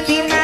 Medina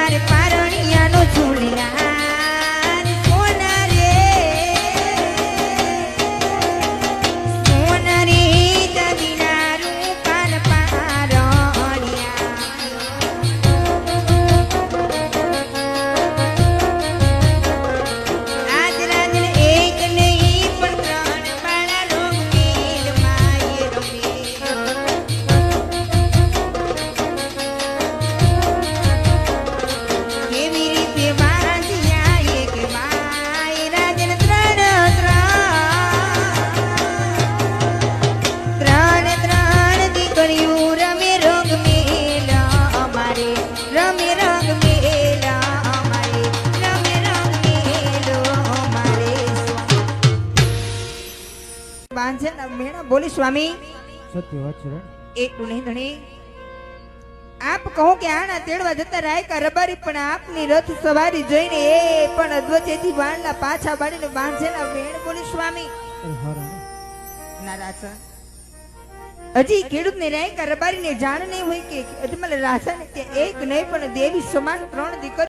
બોલી સ્વામી સત્ય વાત છે એ ડુણી ધણી આપ કહો કે આના તેડવા જતા રાયકા રબારી પણ આપની રથ સવારી જોઈને એ પણ અદ્વતેથી વાણલા પાછા પાડીને બાંધેલા મેણ બોલી સ્વામી. નારાજ હા ખેડૂત ને હજી ખેડૂતને રાયકા રબારીને જાણ નહીં હોય કે અજમલ રાસા કે એક નહીં, પણ દેવી સમાન ત્રણ દીકરી